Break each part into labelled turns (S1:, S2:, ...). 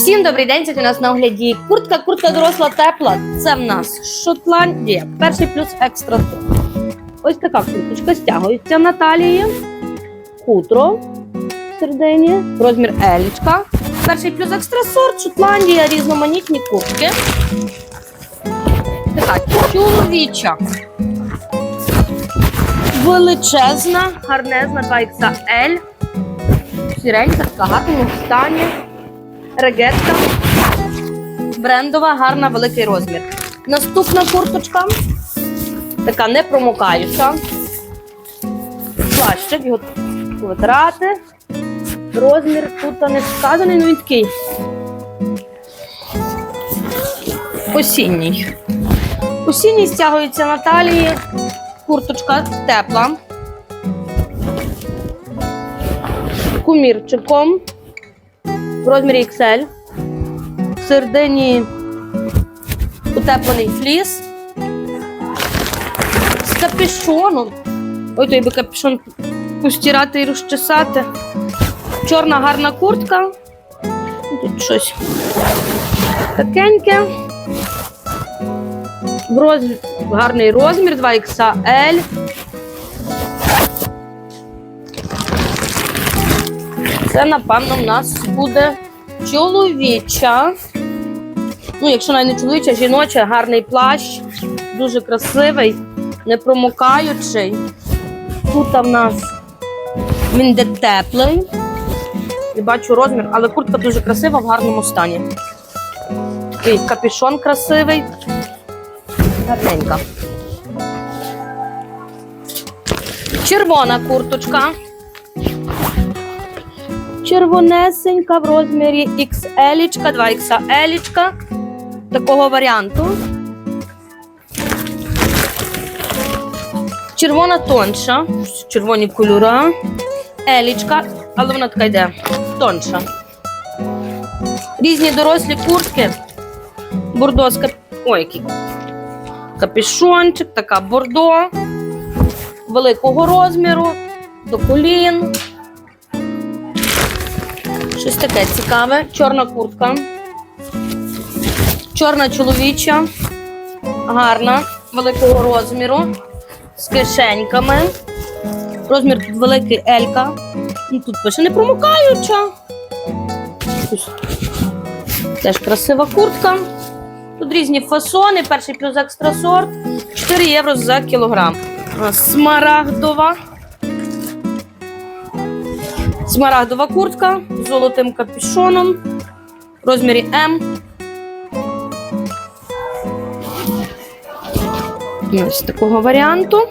S1: Всім добрий день, сьогодні у нас на огляді куртка, куртка доросла тепла. Це в нас Шотландія. Перший плюс екстра сорт. Ось така курточка стягується на талії. Хутро всередині, розмір елічка. Перший плюс екстра сорт, Шотландія, різноманітні куртки. Така чоловіча. Величезна, гарнезна 2XL. Сіренька, така в гарному стані. Регетка. Брендова, гарна, великий розмір. Наступна курточка. Така не промокаюча. Плащик, його витирати. Розмір тут не сказаний, ну він такий. Осінній. Осінній стягується на талії. Курточка тепла. Кумірчиком в розмірі XL. В середині утеплений фліс. З капюшоном. Ой, той би капюшон постирати і розчесати. Чорна гарна куртка. Тут щось такеньке. Роз... Гарний розмір 2XL. Це, напевно, в нас буде чоловіча. Ну, якщо навіть не чоловіча, жіноча, гарний плащ, дуже красивий, непромокаючий. Тут в нас він де теплий. Я бачу розмір, але куртка дуже красива в гарному стані. Такий капюшон красивий. Гарненька. Червона курточка червонесенька в розмірі XL, 2XL такого варіанту. Червона тонша, червоні кольора, елічка, але вона така йде тонша. Різні дорослі куртки, бордо з кап... Ой, який капюшончик, така бордо великого розміру, до колін. Щось таке цікаве. Чорна куртка. Чорна чоловіча. Гарна, великого розміру. З кишеньками. Розмір тут великий Елька. І тут пише не промокаюча. Теж красива куртка. Тут різні фасони. Перший плюс екстра сорт. 4 євро за кілограм. Смарагдова. Смарагдова куртка з золотим капюшоном в розмірі М. Ось такого варіанту.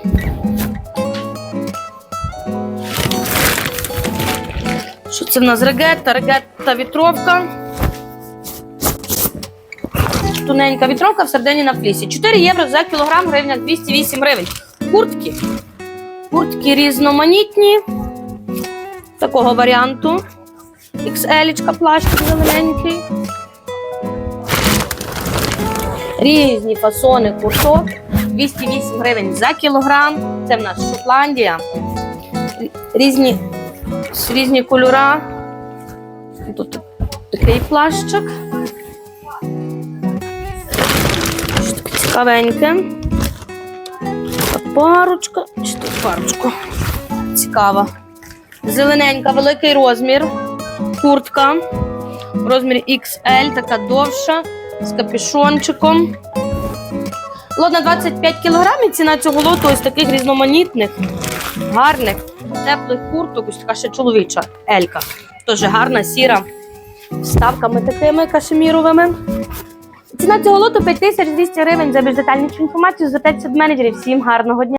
S1: Що це в нас регетта? Регетта вітровка. Тоненька вітровка в середині на флісі. 4 євро за кілограм, гривня 208 гривень. Куртки. Куртки різноманітні такого варіанту. XL плащик зелененький. Різні фасони курток. 208 гривень за кілограм. Це в нас Шотландія. Різні, різні кольора. Тут такий плащик. Цікавеньке. Парочка. Чи тут парочку? Цікава. Зелененька, великий розмір. Куртка. В розмірі XL, така довша, з капюшончиком. Лот на 25 кг ціна цього лоту ось таких різноманітних, гарних, теплих курток, ось така ще чоловіча Елька. Теж гарна, сіра, з ставками такими кашеміровими. Ціна цього лоту 5200 гривень. За більш детальнішу інформацію звертайтеся до менеджерів. Всім гарного дня!